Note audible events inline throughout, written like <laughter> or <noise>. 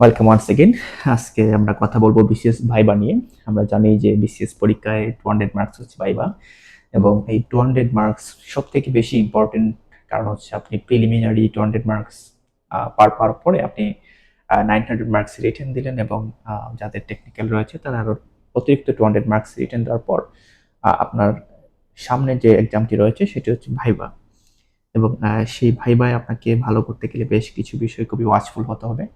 Welcome once again আজকে আমরা কথা বলব বিসিএস ভাইবা নিয়ে। আমরা জানি যে বিসিএস পরীক্ষায় টু হান্ড্রেড মার্কস হচ্ছে ভাইবা এবং এই টু হান্ড্রেড মার্কস সব থেকে বেশি ইম্পর্টেন্ট কারণ হচ্ছে আপনি প্রিলিমিনারি টু হান্ড্রেড মার্কস পার পার পরে আপনি নাইন হান্ড্রেড মার্কস রিটার্ন দিলেন এবং যাদের টেকনিক্যাল রয়েছে তারা আরও অতিরিক্ত টু হান্ড্রেড মার্কস রিটার্ন দেওয়ার পর আপনার সামনে যে এক্সামটি রয়েছে সেটি হচ্ছে ভাইবা এবং সেই ভাইবায় আপনাকে ভালো করতে গেলে বেশ কিছু বিষয় খুবই ওয়াচফুল হতে হবে।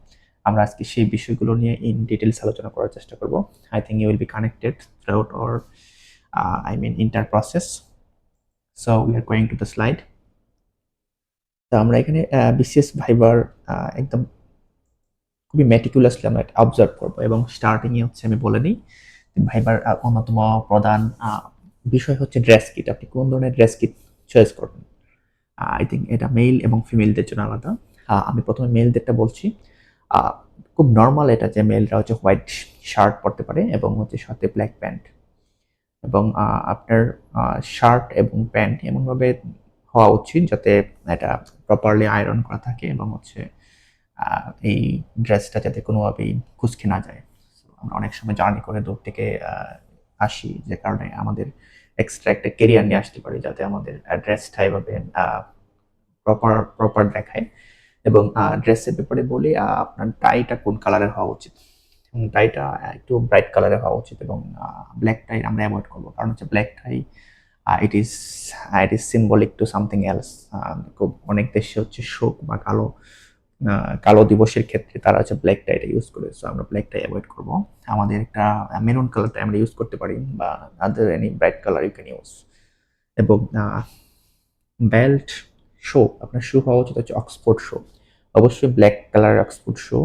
আমরা আজকে সেই বিষয়গুলো নিয়ে ইন ডিটেলস আলোচনা করার চেষ্টা করব। I think you will be connected throughout or I mean inter process so we are going to the slide তো আমরা এখানে বিসিএস ভাইবার একদম খুবই মেটিকুলাসলি আমরা অবজার্ভ করব এবং স্টার্টিংয়ে হচ্ছে আমি বলে নিই ভাইবার অন্যতম প্রধান বিষয় হচ্ছে ড্রেস কিট আপনি কোন ধরনের ড্রেস কিট চয়েস করবেন? আই থিঙ্ক এটা মেল এবং ফিমেলদের জন্য আলাদা। আমি প্রথমে মেলদেরটা বলছি। খুব নর্মাল এটা যে মেলরা হচ্ছে হোয়াইট শার্ট পরতে পারে এবং হচ্ছে সাথে ব্ল্যাক প্যান্ট এবং আপনার শার্ট এবং প্যান্ট এমনভাবে হওয়া উচিত যাতে এটা প্রপারলি আয়রন করা থাকে এবং হচ্ছে এই ড্রেসটা যাতে কোনোভাবেই কুচকে না যায়। আমরা অনেক সময় জার্নি করে দূর থেকে আসি যে কারণে আমাদের এক্সট্রা একটা কেরিয়ার নিয়ে আসতে পারি যাতে আমাদের ড্রেসটা এভাবে প্রপার প্রপার দেখায়। এবং ড্রেসের ব্যাপারে বলি আপনার টাইটা কোন কালারের হওয়া উচিত? এবং টাইটা একটু ব্রাইট কালারের হওয়া উচিত এবং ব্ল্যাক টাই আমরা অ্যাভয়েড করব। কারণ হচ্ছে black tie it is it is symbolic to something else খুব অনেক দেশে হচ্ছে শোক বা কালো কালো দিবসের ক্ষেত্রে তারা হচ্ছে ব্ল্যাক টাইটা ইউজ করে। সো আমরা ব্ল্যাক টাই অ্যাভয়েড করব। আমাদের একটা মেরুন কালারটা আমরা ইউজ করতে পারি বা other any bright colour you can use এবং বেল্ট শো আপনার শু হওয়া উচিত হচ্ছে অক্সফোর্ড শো অবশ্যই ব্ল্যাক কালার অক্সফোর্ড শো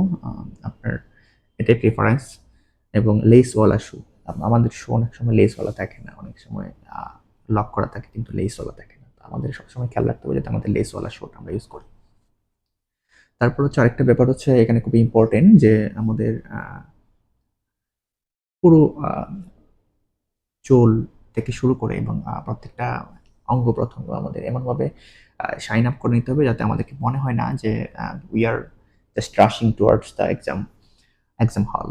আপনার এটাই প্রিফারেন্স এবং লেসওয়ালা শু আমাদের শু অনেক সময় লেসওয়ালা থাকে না, অনেক সময় লক করা থাকে কিন্তু লেসওয়ালা থাকে না। আমাদের সবসময় খেয়াল রাখতে হবে যাতে আমাদের লেসওয়ালা শোটা আমরা ইউজ করি। তারপর হচ্ছে আরেকটা ব্যাপার হচ্ছে এখানে খুবই ইম্পর্টেন্ট যে আমাদের পুরো চোল থেকে শুরু করে এবং প্রত্যেকটা অঙ্গ প্রত্যঙ্গ আমাদের এমনভাবে সাইন আপ করে নিতে হবে যাতে আমাদেরকে মনে হয় না যে we are just rushing towards the exam exam hall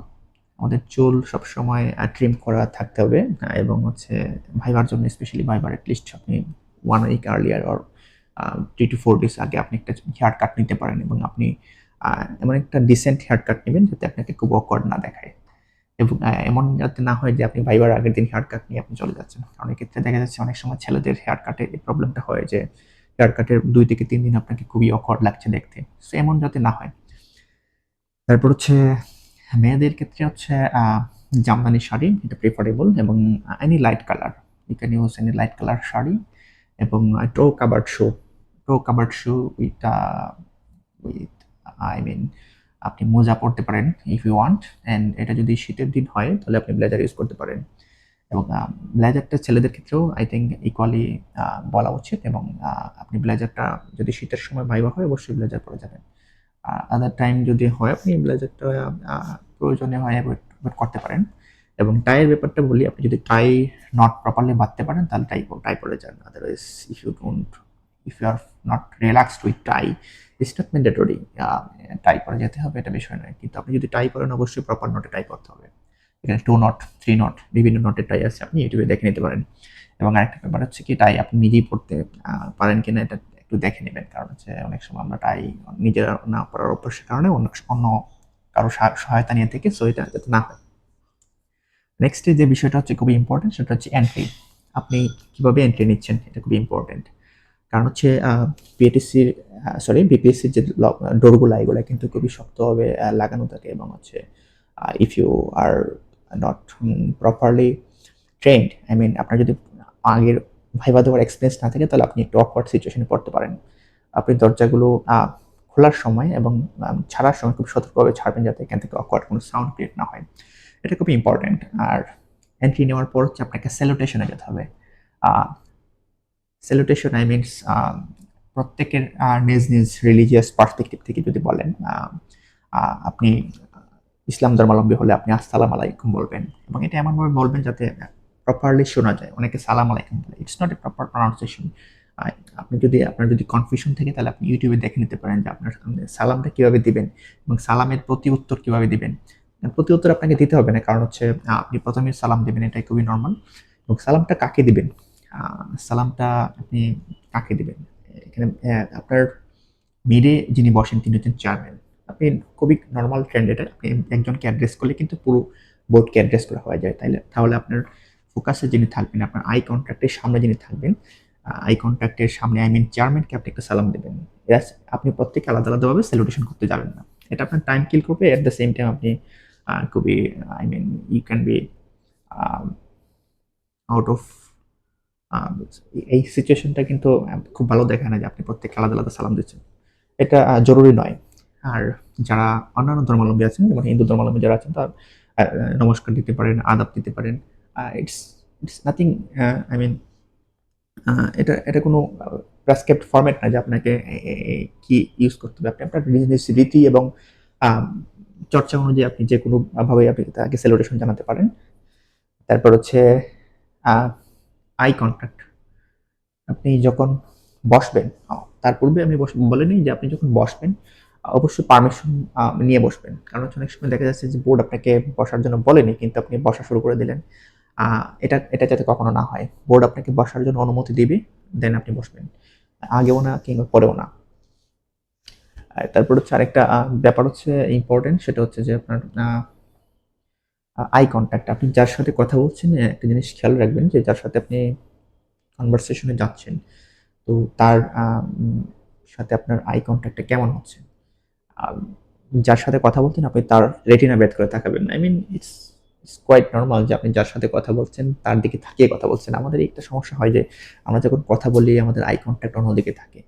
আমাদের চুল সবসময় ট্রিম করা থাকতে হবে এবং হচ্ছে ভাইবার জন্য স্পেশালি ভাইবার অ্যাটলিস্ট আপনি one week earlier or three two four days আগে আপনি একটা হেয়ার কাট নিতে পারেন এবং আপনি এমন একটা ডিসেন্ট হেয়ার কাট নেবেন যাতে আপনাকে খুব অকওয়ার্ড না দেখায়। এবং এমন যাতে না হয় যে আপনি ভাইবার আগের দিন হেয়ার কাট নিয়ে আপনি চলে যাচ্ছেন। কারণ এক্ষেত্রে দেখা যাচ্ছে অনেক সময় ছেলেদের হেয়ার কাটে এই প্রবলেমটা হয় যে হেয়ার কাটের দুই থেকে তিন দিন আপনাকে খুবই অকওয়ার্ড লাগছে দেখতে। সো এমন যাতে না হয়। তারপর হচ্ছে, মেয়েদের ক্ষেত্রে হচ্ছে জামদানি শাড়ি, এটা প্রেফারেবল এবং any light colour you can any light colour sari এবং toe covered shoe toe covered shoe with with I mean আপনি মোজা পরতে পারেন ইফ ইউ ওয়ান্ট অ্যান্ড এটা যদি শীতের দিন হয়, তাহলে আপনি ব্লেজার ইউজ করতে পারেন। এবং ব্লেজারটা ছেলেদের ক্ষেত্রেও আই থিঙ্ক ইকুয়ালি বলা উচিত এবং আপনি ব্লেজারটা যদি শীতের সময় ভাইবা হয়, অবশ্যই ব্লেজার পরে যাবেন। আদার টাইম যদি হয়, আপনি ব্লেজারটা প্রয়োজনে হয় অ্যাভয়েড করতে পারেন। এবং টাইয়ের ব্যাপারটা বলি, আপনি যদি টাই নট প্রপারলি বাঁধতে পারেন, তাহলে টাই টাই পরে যান। Otherwise if you don't if you are not relaxed with tie it's not mandatory tie পরে যেতে হবে, এটা বিষয় নয়। কিন্তু আপনি যদি টাই করেন অবশ্যই প্রপার নটে টাই করতে হবে। এখানে টু নট থ্রি নট বিভিন্ন নটের টাই আছে, আপনি ইউটিউবে দেখে নিতে পারেন। এবং আরেকটা ব্যাপার হচ্ছে কি টাই আপনি নিজেই পড়তে পারেন কিনা এটা একটু দেখে নেবেন। কারণ হচ্ছে অনেক সময় আমরা টাই নিজেরা না পড়ার অভ্যাসের কারণে অন্য কারও সহায়তা নিয়ে থেকে সো এটা যাতে না হয়। নেক্সট যে বিষয়টা হচ্ছে খুবই ইম্পর্টেন্ট সেটা হচ্ছে এন্ট্রি আপনি কীভাবে এন্ট্রি নিচ্ছেন, এটা খুবই ইম্পর্টেন্ট কারণ হচ্ছে পিএটিসির সরি বিপিএসসির যে ডোরগুলো এগুলো কিন্তু খুবই শক্তভাবে লাগানো থাকে এবং হচ্ছে if you are not properly trained I mean আপনার যদি আগের ভাইবা দেওয়ার এক্সপিরিয়েন্স না থাকে, তাহলে আপনি একটু অকওয়ার্ড সিচুয়েশনে পড়তে পারেন। আপনি দরজাগুলো খোলার সময় এবং ছাড়ার সময় খুব সতর্কভাবে ছাড়বেন যাতে এখান থেকে অকওয়ার্ড কোনো সাউন্ড ক্রিয়েট না হয়। এটা খুবই ইম্পর্ট্যান্ট আর এন্ট্রি নেওয়ার পর হচ্ছে আপনাকে স্যালুটেশনে যেতে হবে। স্যালুটেশন আই মিনস প্রত্যেকের নিজ নিজ রিলিজিয়াস পার্সপেক্টিভ থেকে যদি বলেন আপনি ইসলাম ধর্মাবলম্বী হলে আপনি আসসালাম আলাইকুম বলবেন এবং এটা এমনভাবে বলবেন যাতে প্রপারলি শোনা যায়। অনেকে সালাম আলাইকুম বলে। It's not a proper pronunciation আপনি যদি, আপনার যদি কনফিউশন থাকে, তাহলে আপনি ইউটিউবে দেখে নিতে পারেন যে আপনার সালামটা কীভাবে দিবেন এবং সালামের প্রতি উত্তর কীভাবে দিবেন। প্রতি উত্তর আপনাকে দিতে হবে না। কারণ হচ্ছে আপনি প্রথমে সালাম দেবেন, এটাই খুবই নর্মাল এবং সালামটা কাকে দিবেন? সালামটা আপনি কাকে দিবেন? এখানে আপনার মিডে যিনি বসেন, তিনি হচ্ছেন চেয়ারম্যান আপনি খুবই নর্মাল ট্রেন্ড এটা। আপনি একজনকে অ্যাড্রেস করলে কিন্তু পুরো বোর্ডকে অ্যাড্রেস করা হয়ে যায়। তাইলে তাহলে আপনার ফোকাসে যিনি থাকবেন আপনার আই কন্ট্যাক্টের সামনে যিনি থাকবেন আই কন্ট্যাক্টের সামনে আই মিন চেয়ারম্যানকে আপনি একটা সালাম দেবেন। Yes, আপনি প্রত্যেকে আলাদা আলাদাভাবে সেলিব্রেশন করতে যাবেন না। এটা আপনার টাইম কিল করবে। অ্যাট দ্য সেম টাইম আপনি খুবই I mean you can be out of এই সিচুয়েশনটা কিন্তু খুব ভালো দেখায় না যে আপনি প্রত্যেকে আলাদা আলাদা সালাম দিচ্ছেন। এটা জরুরি নয়। আর যারা অন্যান্য ধর্মাবলম্বী আছেন, যেমন হিন্দু ধর্মাবলম্বী যারা আছেন, তার নমস্কার দিতে পারেন, আদাব দিতে পারেন। It's it's nothing I mean এটা এটা কোনো প্রেসক্রিপ্ট ফরম্যাট না যে আপনাকে কি ইউজ করতে হবে। আপনি, আপনার নিজের রীতি এবং চর্চা অনুযায়ী আপনি যে কোনো ভাবে আপনি তাকে সেলিব্রেশন জানাতে পারেন। তারপর হচ্ছে আই কন্ট্যাক্ট আপনি যখন বসবেন তার পূর্বে আমি বলেনি যে আপনি যখন বসবেন অবশ্যই পারমিশন নিয়ে বসবেন। কারণ হচ্ছে অনেক সময় দেখা যাচ্ছে যে বোর্ড আপনাকে বসার জন্য বলেনি, কিন্তু আপনি বসা শুরু করে দিলেন। এটা এটা যাতে কখনো না হয়। বোর্ড আপনাকে বসার জন্য অনুমতি দিবে দেন আপনি বসবেন। আগেও না, কিংবা পরেও না। তারপর হচ্ছে আরেকটা ব্যাপার হচ্ছে ইম্পর্টেন্ট সেটা হচ্ছে যে আপনার আই কন্ট্যাক্ট আপনি যার সাথে কথা বলছেন, একটা জিনিস খেয়াল রাখবেন যে যার সাথে আপনি কনভারসেশনে যাচ্ছেন, তো তার সাথে আপনার আই কন্ট্যাক্টটা কেমন হচ্ছে। যার সাথে কথা বলছেন আপনি তার রেটিনা বেদ করে তাকাবেন I mean it's it's quite normal যে আপনি যার সাথে কথা বলছেন, তার দিকে থাকিয়ে কথা বলছেন। আমাদের একটা সমস্যা হয় যে, আমরা যখন কথা বলি, আমাদের আই কন্ট্যাক্ট অন্যদিকে থাকে।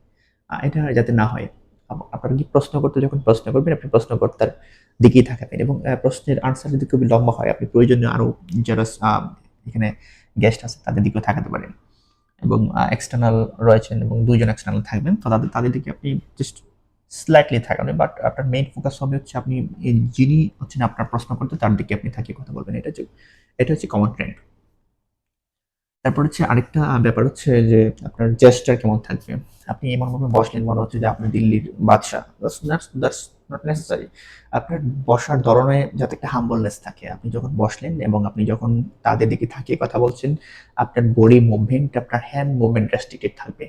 এটা যাতে না হয় আপ- আপনার কি প্রশ্ন করতে, যখন প্রশ্ন করবেন, আপনি প্রশ্নকর্তার দিকেই থাকাবেন এবং প্রশ্নের আনসার যদি খুবই লম্বা হয়, আপনি প্রয়োজনীয় আরও যারা এখানে গেস্ট আছে, তাদের দিকেও থাকাতে পারেন। এবং এক্সটার্নাল রয়েছেন এবং দুইজন এক্সটার্নাল থাকবেন। তো তাদের তাদের দিকে আপনি জাস্ট স্লাইটলি থাকবে বাট আপনার মেইন ফোকাস হবে হচ্ছে আপনি যিনি হচ্ছেন আপনার প্রশ্ন করতে, তার দিকে আপনি থাকিয়ে কথা বলবেন। এটা হচ্ছে এটা হচ্ছে কমন ট্রেন্ড তারপর হচ্ছে আরেকটা ব্যাপার হচ্ছে যে আপনার জেস্টার কেমন থাকবে? আপনি এমন ভাবে বসলেন মনে হচ্ছে যে আপনি দিল্লির বাদশাহ। নট আপনার বসার ধরনে যাতে একটা হাম্বলনেস থাকে। আপনি যখন বসলেন এবং আপনি যখন তাদের দিকে থাকিয়ে কথা বলছেন, আপনার বডি মুভমেন্ট আপনার হ্যান্ড মুভমেন্ট রেস্ট্রিক্টেড থাকবে।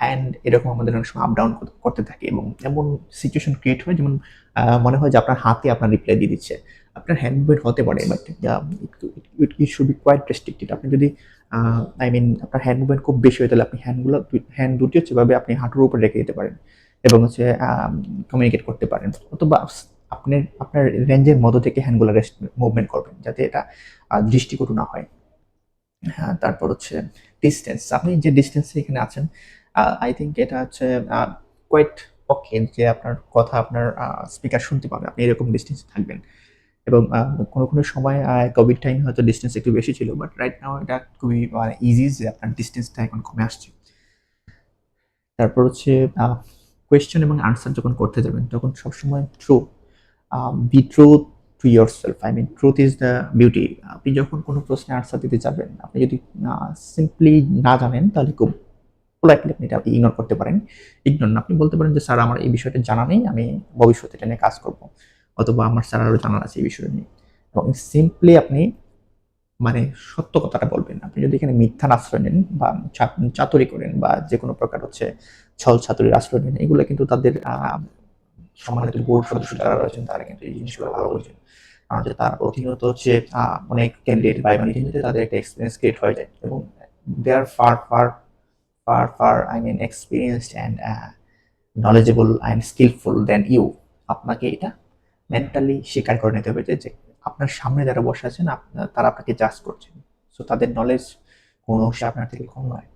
হ্যান্ড এরকম আমাদের অনেক সময় আপ ডাউন করতে থাকে এবং এমন সিচুয়েশন ক্রিয়েট হয় যেমন মনে হয় যে আপনার হাতে আপনার রিপ্লাই দিয়ে দিচ্ছে। আপনার হ্যান্ড মুভমেন্ট হতে পারে but it should be quite restricted আপনি যদি আই মিন আপনার হ্যান্ড মুভমেন্ট খুব বেশি হয়, তাহলে আপনি হ্যান্ডগুলো হ্যান্ড দুটি হচ্ছে ভাবে আপনি হাঁটুর উপর রেখে দিতে পারেন এবং হচ্ছে কমিউনিকেট করতে পারেন। অথবা আপনার আপনার রেঞ্জের মধ্য থেকে হ্যান্ডগুলো রেস্ট মুভমেন্ট করবেন, যাতে এটা দৃষ্টিকটু না হয়। হ্যাঁ তারপর হচ্ছে ডিস্টেন্স আপনি যে ডিস্টেন্সে এখানে আছেন আই থিঙ্ক এটা হচ্ছে কোয়াইট ওকে যে আপনার কথা আপনার স্পিকার শুনতে পাবে। আপনি এরকম ডিস্টেন্সে থাকবেন। এবং কোনো কোনো সময় কোভিড টাইম হয়তো ডিস্টেন্স একটু বেশি ছিল বাট রাইট নাও এটা খুবই মানে ইজি যে আপনার ডিস্টেন্সটা এখন কমে আসছে। তারপর হচ্ছে কোয়েশ্চেন এবং আনসার যখন করতে যাবেন, তখন সবসময় true be true to yourself I mean truth is the beauty আপনি যখন কোনো প্রশ্নে আনসার দিতে যাবেন, আপনি যদি সিম্পলি না জানেন, তাহলে খুব পোলাইটলি আপনি এটা ইগনোর করতে পারেন। ইগনোর না, আপনি বলতে পারেন যে, স্যার, আমার এই বিষয়টা জানা নেই, আমি ভবিষ্যতে এটা নিয়ে কাজ করব। অথবা, আমার স্যার আরও জানার আছে এই বিষয়টা নিয়ে। এবং সিম্পলি আপনি মানে সত্য কথাটা বলবেন আপনি যদি এখানে মিথ্যার আশ্রয় নেন বা চাতুরি করেন বা যে কোনো প্রকার হচ্ছে ছল ছাতুরির আশ্রয় নেন, এগুলো কিন্তু তাদের সম্মানিত বোর্ড সদস্য যারা রয়েছেন, তারা কিন্তু এই জিনিসগুলো ভালো বোঝেন। কারণ যে তার প্রতিনিয়ত হচ্ছে অনেক ক্যান্ডিডেট বাই বাণিজ্য তাদের একটা এক্সপিরিয়েন্স ক্রিয়েট হয়ে যায় এবং they are far far far far I mean experienced and knowledgeable and skillful then you আপনাকে এটা মেন্টালি স্বীকার করে নিতে হবে যে আপনার সামনে যারা বসে আছেন, আপনার, তারা আপনাকে জাজ করছেন। সো তাদের নলেজ কোনো অংশে আপনার থেকে কম নয়।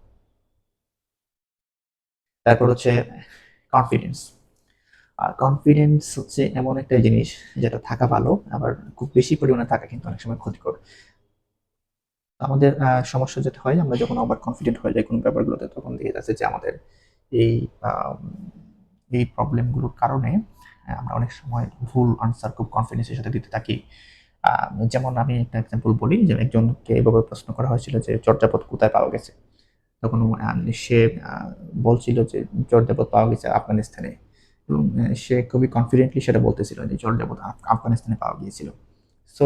তারপর হচ্ছে কনফিডেন্স আর কনফিডেন্স হচ্ছে এমন একটা জিনিস যেটা থাকা ভালো, আবার খুব বেশি পরিমাণে থাকা কিন্তু অনেক সময় ক্ষতিকর। আমাদের সমস্যা যেটা হয়, আমরা যখন ওভার কনফিডেন্ট হয়ে যাই কোনো ব্যাপারগুলোতে, তখন দেখা যাচ্ছে যে আমাদের এই এই প্রবলেমগুলোর কারণে আমরা অনেক সময় ভুল আনসার খুব কনফিডেন্সের সাথে দিতে থাকি। যেমন আমি একটা এক্সাম্পল বলি, যে একজনকে এভাবে প্রশ্ন করা হয়েছিল যে, চর্যাপদ কোথায় পাওয়া গেছে? তখন সে বলছিল যে জর্দাপদ পাওয়া গেছে আফগানিস্তানে। এবং সে খুবই কনফিডেন্টলি সেটা বলতেছিল যে আফ- আফগানিস্তানে পাওয়া গিয়েছিল। সো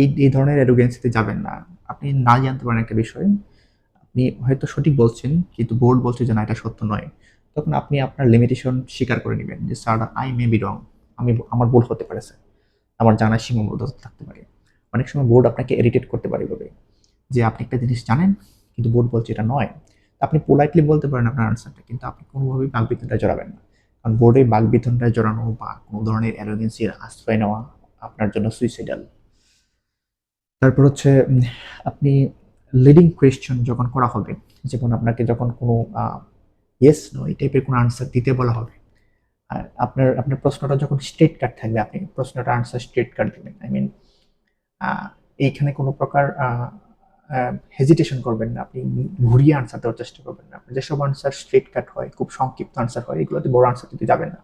এই এই ধরনের অ্যারোগেন্সিতে যাবেন না। আপনি না জানতে পারেন একটা বিষয়। আপনি হয়তো সঠিক বলছেন, কিন্তু বোর্ড বলছে যে না, এটা সত্য নয়। তখন আপনি আপনার লিমিটেশন স্বীকার করে নেবেন যে sir I may be wrong আমি আমার ভুল হতে পারে স্যার আমার জানার সীমাবদ্ধতা থাকতে পারে। অনেক সময় বোর্ড আপনাকে এরিটেট করতে পারে এভাবে যে, আপনি একটা জিনিস জানেন, কিন্তু বোর্ড বলছে এটা নয়। আপনি পোলাইটলি বলতে পারেন আপনার আনসারটা কিন্তু আপনি কোনোভাবেই বাগবিতনটায় জড়াবেন না। কারণ বোর্ডে বাগবিতনটায় জড়ানো বা কোনো ধরনের অ্যারোগেন্সির আশ্রয় নেওয়া আপনার জন্য সুইসাইডাল তারপর হচ্ছে আপনি লিডিং কোয়েশ্চন যখন করা হবে, যেমন আপনাকে যখন কোনো ইয়েস নো এই টাইপের কোনো আনসার দিতে বলা হবে, আর আপনার আপনার প্রশ্নটা যখন স্ট্রেট কাট থাকবে, আপনি প্রশ্নটা আনসার স্ট্রেট কাট দেবেন। আই মিন এইখানে কোনো প্রকার হেজিটেশন করবেন না, আপনি ঘুরিয়ে আনসার দেওয়ার চেষ্টা করবেন না। আপনার যেসব আনসার স্ট্রেট কাট হয়, খুব সংক্ষিপ্ত আনসার হয়, এগুলোতে বড় আনসার দিতে যাবেন না।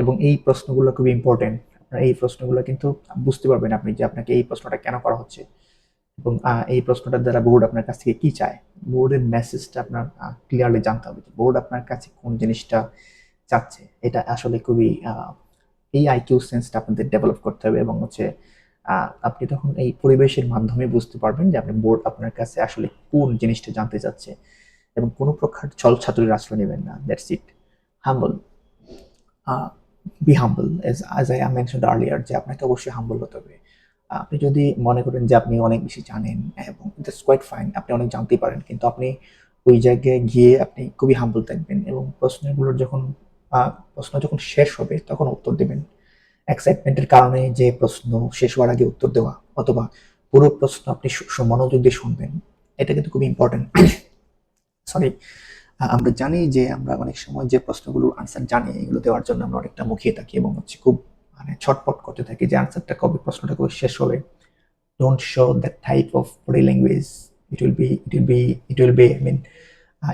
এবং এই প্রশ্নগুলো খুবই ইম্পর্টেন্ট আপনার এই প্রশ্নগুলো কিন্তু বুঝতে পারবেন আপনি যে আপনাকে এই প্রশ্নটা কেন করা হচ্ছে এবং এই প্রশ্নটার দ্বারা বোর্ড আপনার কাছ থেকে কি চায়। বোর্ডের মেসেজটা আপনার ক্লিয়ারলি জানতে হবে যে বোর্ড আপনার কাছে কোন জিনিসটা চাচ্ছে। এটা আসলে খুবই এই আইকিউ সেন্সটা আপনাদের ডেভেলপ করতে হবে এবং হচ্ছে আপনি তখন এই পরিবেশের মাধ্যমে বুঝতে পারবেন যে আপনি বোর্ড আপনার কাছে আসলে কোন জিনিসটা জানতে চাচ্ছে এবং কোনো প্রকার ছল ছাত্রের আশ্রয় নেবেন না। That's it humble be humble as as I mention earlier যে আপনাকে অবশ্যই হাম্বল হতে হবে। আপনি যদি মনে করেন যে আপনি অনেক বেশি জানেন এবং দ্যাটস কোয়াইট ফাইন আপনি অনেক জানতেই পারেন, কিন্তু আপনি ওই জায়গায় গিয়ে আপনি খুবই হাম্বল থাকবেন এবং প্রশ্নগুলোর যখন প্রশ্ন যখন শেষ হবে, তখন উত্তর দেবেন। এক্সাইটমেন্টের কারণে যে প্রশ্ন শেষ হওয়ার আগে উত্তর দেওয়া অথবা পুরো প্রশ্ন আপনি মনোযোগ দিয়ে শুনবেন, এটা কিন্তু খুবই ইম্পর্টেন্ট সরি <coughs> আমরা জানি যে আমরা অনেক সময় যে প্রশ্নগুলোর আনসার জানি, এগুলো দেওয়ার জন্য আমরা অনেকটা মুখিয়ে থাকি এবং হচ্ছে খুব মানে ছটপট করতে থাকি যে আনসারটা কবে, প্রশ্নটা কবে শেষ হবে। Don't show that type of body language it will be it will be it will be I mean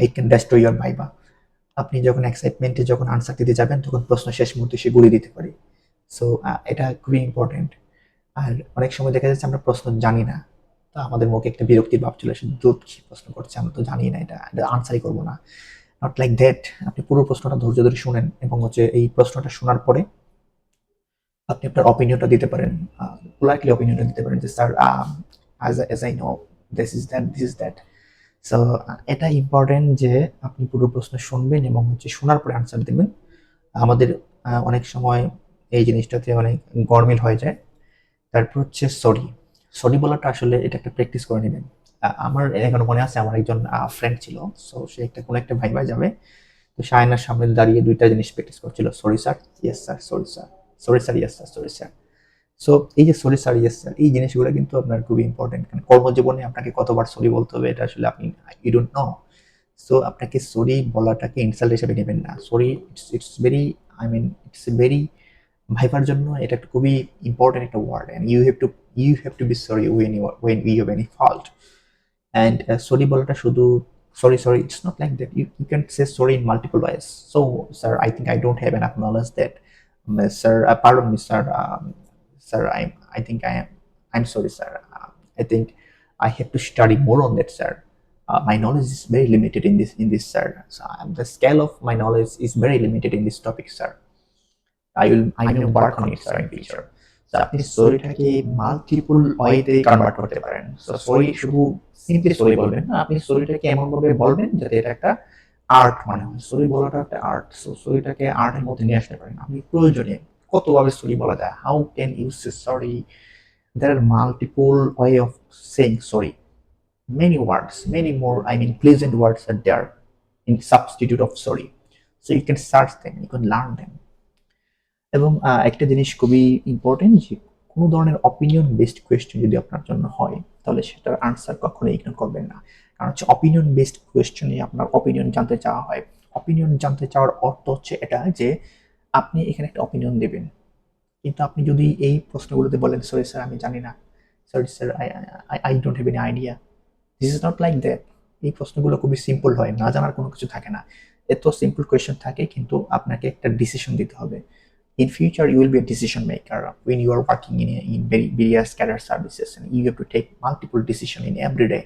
it can destroy your viva আপনি যখন এক্সাইটমেন্টে যখন আনসার দিতে যাবেন, তখন প্রশ্ন শেষ মুহূর্তে সে গুলি দিতে পারে। সো এটা খুবই ইম্পর্টেন্ট আর অনেক সময় দেখা যাচ্ছে আমরা প্রশ্ন জানি না। তো আমাদের মুখে একটা বিরক্তির ভাব চলে আসে, দুধ কি প্রশ্ন করছে আমরা তো জানি না এটা আনসারই করব না। নট লাইক দ্যাট আপনি পুরো প্রশ্নটা ধৈর্য ধরে শুনেন এবং হচ্ছে এই প্রশ্নটা শোনার পরে আপনি আপনার অপিনিয়নটা দিতে পারেন পোলাইটলি অপিনিয়নটা দিতে পারেন যে sir as as I know this is that this is that so এটা ইম্পর্টেন্ট যে আপনি পুরো প্রশ্ন শুনবেন এবং হচ্ছে শোনার পরে আনসার দেবেন। আমাদের অনেক সময় এই জিনিসটাতে অনেক গরমিল হয়ে যায়। তারপর হচ্ছে সরি সরি বলাটা আসলে এটা একটা প্র্যাকটিস করে নেবেন। আমার এখনও মনে আছে, আমার একজন ফ্রেন্ড ছিল সো সে একটা, কোনো একটা ভাই ভাই যাবে। তো শায়নার সামনে দাঁড়িয়ে দুইটা জিনিস প্র্যাকটিস করছিল sorry sir yes sir sorry sir sorry sir yes sir sorry sir so এই যে সরি স্যার ইয়েস স্যার এই জিনিসগুলো কিন্তু আপনার খুবই ইম্পর্টেন্ট কারণ কর্মজীবনে আপনাকে কতবার সরি বলতে হবে, এটা আসলে আপনি ইউ ডোন্ট নো সো আপনাকে সরি বলাটাকে ইনসাল্ট হিসেবে নেবেন না। Sorry it's it's very I mean it's very ভাইবার জন্য এটা একটা খুবই ইম্পর্টেন্ট একটা word and you have to you have to be sorry when you when you have any fault and sorry বলাটা শুধু sorry sorry it's not like that you, you can say sorry in multiple ways so sir i think i don't have enough knowledge that um, sir uh, pardon me sir um, sir i'm i think i am i'm sorry sir uh, i think i have to study more on that sir uh, my knowledge is very limited in this in this sir so um, the scale of my knowledge is very limited in this topic sir I will i will work on it sir in future So, আপনি সরিটাকে multiple ওয়েতে convert করতে পারেন so sorry শুধু simply sorry বলবেন না আপনি সরিটাকে এমন ভাবে বলবেন যাতে এটা একটা আর্ট মনে হয় সরি বলাটা একটা আর্ট সো সরিটাকে আর্টের মধ্যে নিয়ে আসতে পারেন আপনি প্রয়োজনে কতভাবে সরি বলা যায় how can you say sorry there are multiple way of saying sorry many words many more i mean pleasant words are there in substitute of sorry so you can search them you can learn them এবং একটা জিনিস খুবই important যে কোনো ধরনের opinion based question যদি আপনার জন্য হয়, তাহলে সেটার আনসার কখনো ইগনোর করবেন না। কারণ হচ্ছে অপিনিয়ন বেসড কোয়েশ্চেনে আপনার অপিনিয়ন জানতে চাওয়া হয়। অপিনিয়ন জানতে চাওয়ার অর্থ হচ্ছে এটা যে আপনি এখানে একটা অপিনিয়ন দেবেন। কিন্তু আপনি যদি এই প্রশ্নগুলোতে বলেন সরি স্যার আমি জানি না। Sorry sir I I don't have any idea this is not like that এই প্রশ্নগুলো খুবই সিম্পল হয়, না জানার কোনো কিছু থাকে না। এত সিম্পল কোয়েশ্চেন থাকে, কিন্তু আপনাকে একটা ডিসিশন দিতে হবে। In future you will be a decision maker when you are working in, in various career services and you have to take multiple decision in every day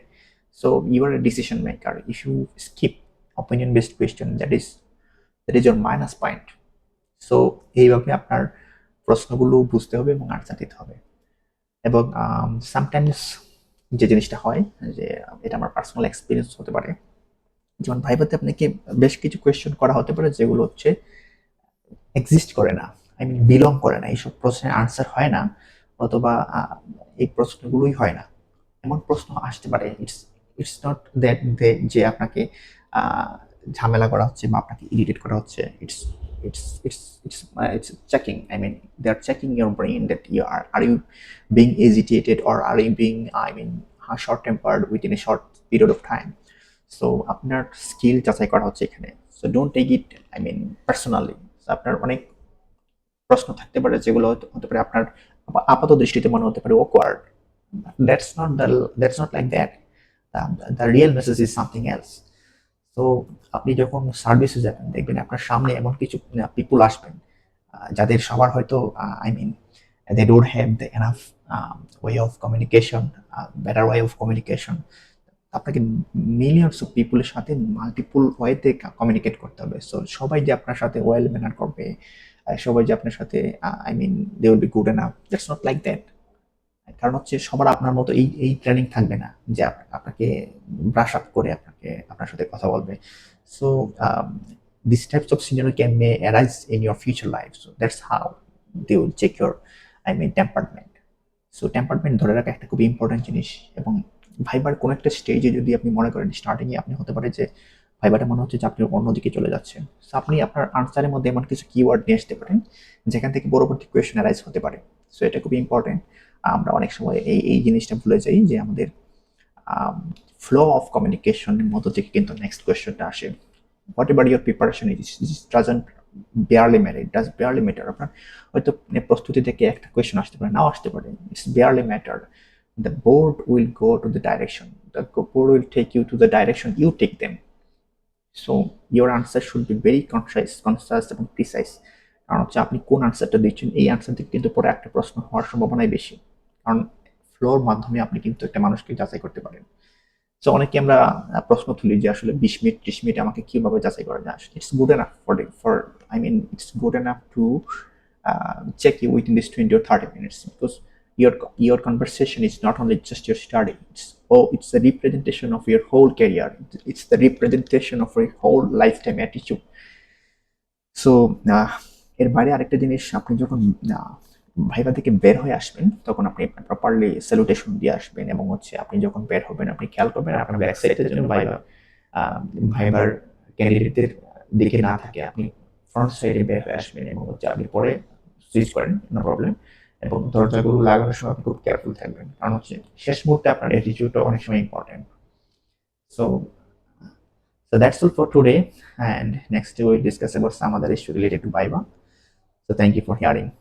So you are a decision maker. If you skip opinion based question, that is that is your minus point. So এইভাবে আপনার প্রশ্নগুলো বুঝতে হবে এবং answer দিতে হবে এবং sometimes যে জিনিসটা হয় যে এটা আমার পার্সোনাল এক্সপিরিয়েন্স হতে পারে যেমন ভাইবাতে আপনাকে বেশ কিছু কোয়েশ্চেন করা হতে পারে যেগুলো হচ্ছে এক্সিস্ট করে না আই মিন বিলং করে না, এইসব প্রশ্নের আনসার হয় না, অথবা এই প্রশ্নগুলোই হয় না। এমন প্রশ্ন আসতে পারে ইটস ইটস নট দ্যাট যে আপনাকে ঝামেলা করা হচ্ছে বা আপনাকে ইরিটেট করা হচ্ছে it's it's it's it's it's checking I mean they are checking your brain that you are are you being agitated or are you being I mean short tempered within a short period of time so আপনার skill যাচাই করা হচ্ছে এখানে। So don't take it I mean personally আপনার অনেক প্রশ্ন থাকতে পারে যেগুলো হতে পারে আপনার আপাত দৃষ্টিতে মনে হতে পারে word that's not the that's not like that the real message is something else তো আপনি যখন সার্ভিসে যাবেন, দেখবেন আপনার সামনে এমন কিছু পিপুল আসবেন যাদের সবার হয়তো I mean they don't have the enough way of communication better way of communication আপনাকে মিলিয়নস অফ পিপুলের সাথে মাল্টিপুল ওয়েতে কমিউনিকেট করতে হবে। সো সবাই যে আপনার সাথে ওয়েল ম্যানার করবে সবাই যে আপনার সাথে I mean they will be good enough that's not like that কারণ হচ্ছে সবার আপনার মতো এই এই ট্রেনিং থাকবে না যে আপনাকে ব্রাশ আপ করে আপনাকে, আপনার সাথে কথা বলবে। So this types of senior can may arise in your future life so that's how they will check your I mean temperament so temperament ধরে রাখা একটা খুবই ইম্পর্টেন্ট জিনিস এবং ভাইবার কোনো একটা স্টেজে যদি আপনি মনে করেন স্টার্টিংয়ে আপনি হতে পারে যে ভাইবারটা মনে হচ্ছে যে আপনি অন্যদিকে চলে যাচ্ছেন সো আপনি আপনার আনসারের মধ্যে এমন কিছু কিওয়ার্ড নিয়ে আসতে পারেন, যেখান থেকে পরবর্তী কোয়েশন অ্যারাইজ হতে পারে। সো এটা খুবই ইম্পর্টেন্ট আমরা অনেক সময় এই এই জিনিসটা ভুলে যাই যে আমাদের ফ্লো অফ কমিউনিকেশনের মধ্য থেকে কিন্তু নেক্সট কোয়েশ্চনটা আসে। Whatever your preparation is doesn't barely matter it does barely matter আপনার হয়তো মানে প্রস্তুতি থেকে একটা কোয়েশ্চন আসতে পারে, নাও আসতে পারে। It's barely matter the board will go to the direction the board will take you to the direction you take them so your answer should be very concise conscious এবং প্রিসাইজ কারণ হচ্ছে আপনি কোন আনসারটা দিচ্ছেন এই আনসার থেকে কিন্তু পরে একটা প্রশ্ন হওয়ার সম্ভাবনাই বেশি। কারণ ফ্লোর মাধ্যমে আপনি কিন্তু একটা মানুষকে যাচাই করতে পারেন। সো অনেকে আমরা প্রশ্ন তুলি যে আসলে বিশ মিনিট ত্রিশ মিনিট আমাকে কীভাবে যাচাই করা যায়? It's good enough for for I mean it's good enough to check you within this twenty or thirty minutes because your your conversation is not only just your study it's oh it's the representation of your whole career. It's the representation of your whole lifetime attitude. So এর বাইরে আরেকটা জিনিস আপনি যখন viva থেকে বের হয়ে আসবেন তখন আপনি প্রপারলি স্যালুটেশন দিয়ে আসবেন এবং হচ্ছে আপনি যখন বের হবেন আপনি খেয়াল করবেন আপনার ব্যাক সাইডের জন্য ভাইবা ভাইবার ক্যান্ডিডেটদের দিকে না থাকে আপনি ফ্রন্ট সাইডে বের হয়ে আসবেন এবং হচ্ছে আপনি পরে সুইচ করেন নো প্রবলেম এবং দরজাগুলো লাগানোর সময় খুব কেয়ারফুল থাকবেন কারণ হচ্ছে শেষ মুহূর্তে আপনার অ্যাটিটিউডটা অনেক সময় important so So that's all for today. And next we will discuss about some other issue related to Viva. So thank you for hearing.